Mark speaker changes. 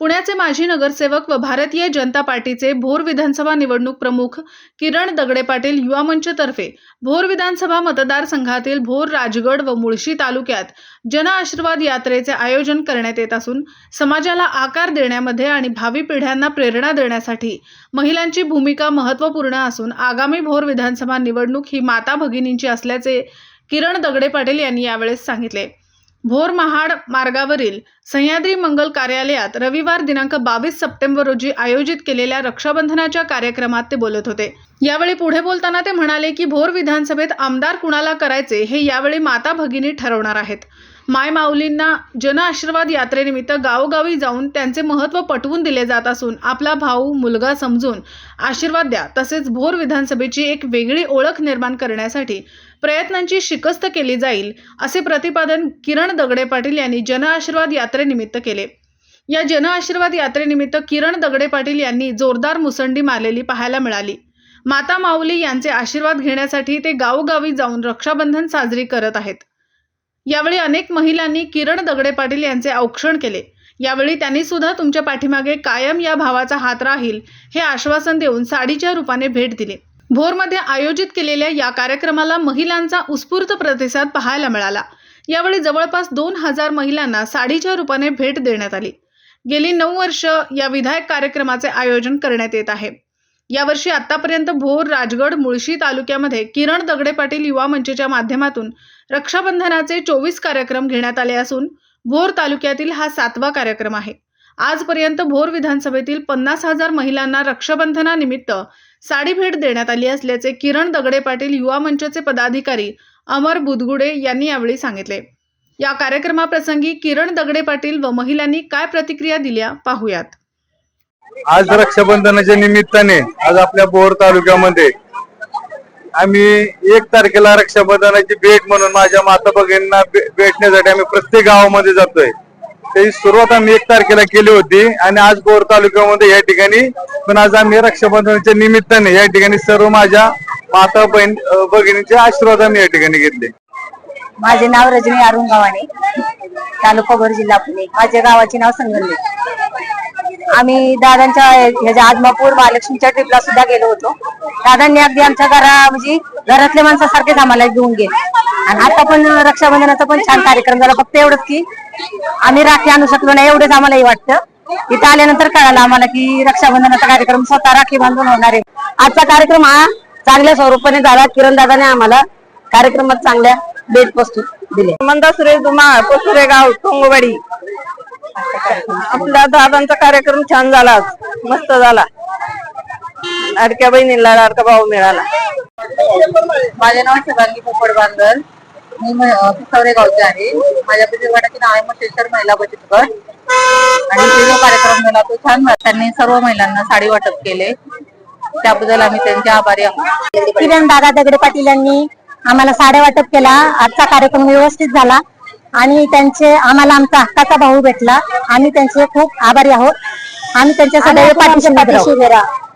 Speaker 1: पुण्याचे माजी नगरसेवक व भारतीय जनता पार्टीचे भोर विधानसभा निवडणूक प्रमुख किरण दगडे पाटील युवा मंचतर्फे भोर विधानसभा मतदारसंघातील भोर राजगड व मुळशी तालुक्यात जन आशीर्वाद यात्रेचे आयोजन करण्यात येत असून समाजाला आकार देण्यामध्ये आणि भावी पिढ्यांना प्रेरणा देण्यासाठी महिलांची भूमिका महत्त्वपूर्ण असून आगामी भोर विधानसभा निवडणूक ही माता भगिनींची असल्याचे किरण दगडे पाटील यांनी यावेळेस सांगितले. भोर महाड मार्गावरील सह्याद्री मंगल कार्यालयात रविवार दिनांक बावीस सप्टेंबर रोजी आयोजित केलेल्या रक्षाबंधनाच्या कार्यक्रमात ते बोलत होते. यावेळी पुढे बोलताना ते म्हणाले की भोर विधानसभेत आमदार कुणाला करायचे हे यावेळी माता भगिनी ठरवणार आहेत. माय माऊलींना जन आशीर्वाद यात्रेनिमित्त गावोगावी जाऊन त्यांचे महत्त्व पटवून दिले जात असून आपला भाऊ मुलगा समजून आशीर्वाद द्या तसेच भोर विधानसभेची एक वेगळी ओळख निर्माण करण्यासाठी प्रयत्नांची शिकस्त केली जाईल असे प्रतिपादन किरण दगडे पाटील यांनी जन आशीर्वाद यात्रेनिमित्त केले. या जन आशीर्वाद यात्रेनिमित्त किरण दगडे पाटील यांनी जोरदार मुसंडी मारलेली पाहायला मिळाली. माता माऊली यांचे आशीर्वाद घेण्यासाठी ते गावोगावी जाऊन रक्षाबंधन साजरी करत आहेत. यावेळी अनेक महिलांनी किरण दगडे पाटील यांचे औक्षण केले. यावेळी त्यांनी सुद्धा तुमच्या पाठीमागे कायम या भावाचा हात राहील हे आश्वासन देऊन साडीच्या रूपाने भेट दिली. भोरमध्ये आयोजित केलेल्या या कार्यक्रमाला महिलांचा उत्स्फूर्त प्रतिसाद पाहायला मिळाला. यावेळी जवळपास दोन हजार महिलांना साडीच्या रूपाने भेट देण्यात आली. गेली नऊ वर्ष या विधायक कार्यक्रमाचे आयोजन करण्यात येत आहे. यावर्षी आतापर्यंत भोर राजगड मुळशी तालुक्यामध्ये किरण दगडे पाटील युवा मंचच्या माध्यमातून रक्षाबंधनाचे चोवीस कार्यक्रम घेण्यात आले असून भोर तालुक्यातील हा सातवा कार्यक्रम आहे. आजपर्यंत भोर विधानसभेतील पन्नास हजार महिलांना रक्षाबंधनानिमित्त साडी भेट देण्यात आली असल्याचे किरण दगडे पाटील युवा मंचचे पदाधिकारी अमर बुदगुडे यांनी यावेळी सांगितले. या कार्यक्रमाप्रसंगी किरण दगडे पाटील व महिलांनी काय प्रतिक्रिया दिल्या पाहुयात.
Speaker 2: आज रक्षाबंधनाच्या निमित्ताने आज आपल्या बोर तालुक्यामध्ये आम्ही एक तारखेला रक्षाबंधनाची भेट म्हणून माझ्या माता भगिनींना भेटण्यासाठी आम्ही प्रत्येक गावामध्ये जातोय. त्याची सुरुवात आम्ही एक तारखेला केली होती आणि आज बोर तालुक्यामध्ये या ठिकाणी पण आज आम्ही रक्षाबंधनाच्या निमित्ताने या ठिकाणी सर्व माझ्या माता बहीण अं, आशीर्वाद आम्ही या ठिकाणी घेतले.
Speaker 3: माझे नाव रजनी अरुण गव्हाणे तालुका भर जिल्हा पुणे. माझ्या गावाचे नाव संगल्ले आम्ही दादांच्या ह्याच्या आदमापूर महालक्ष्मीच्या ट्रिपला सुद्धा गेलो होतो. दादांनी अगदी आमच्या घरा म्हणजे घरातल्या माणसासारखेच आम्हाला घेऊन गेले. आणि आता पण रक्षाबंधनाचा पण छान कार्यक्रम झाला. फक्त एवढंच की आम्ही राखी आणू शकलो नाही एवढंच आम्हालाही वाटतं. इथं आल्यानंतर कळालं आम्हाला की रक्षाबंधनाचा कार्यक्रम स्वतः राखी बांधून होणार आहे. आजचा कार्यक्रम हा चांगल्या स्वरूपाने झाला. किरण दादाने आम्हाला कार्यक्रमात चांगल्या भेट वस्तू दिल्या.
Speaker 4: मंदा सुरेश धुमाळ पोसुरे गाव टोंगवाडी आपल्या दादांचा कार्यक्रम छान झाला. आज. मस्त झाला. लाडक्या बहिणीला लाडका भाऊ मिळाला.
Speaker 3: माझे नाव शिवांगी पोपड बांगर मी पिसावरे गावचे आहे. माझ्या बचत गटाचे नाव आहे मटेश्वर महिला बचत गट आणि ते जो कार्यक्रम झाला तो छान त्यांनी सर्व महिलांना साडी वाटप केले. त्याबद्दल आम्ही त्यांचे आभारी आहोत.
Speaker 5: किरण दादा दगडे पाटील यांनी आम्हाला साड्या वाटप केला. आजचा कार्यक्रम व्यवस्थित झाला. आणि त्यांचे आम्हाला आमचा हक्काचा भाऊ भेटला. आम्ही त्यांचे खूप आभारी आहोत. आम्ही त्यांच्या सदैव पाठीशी राहू.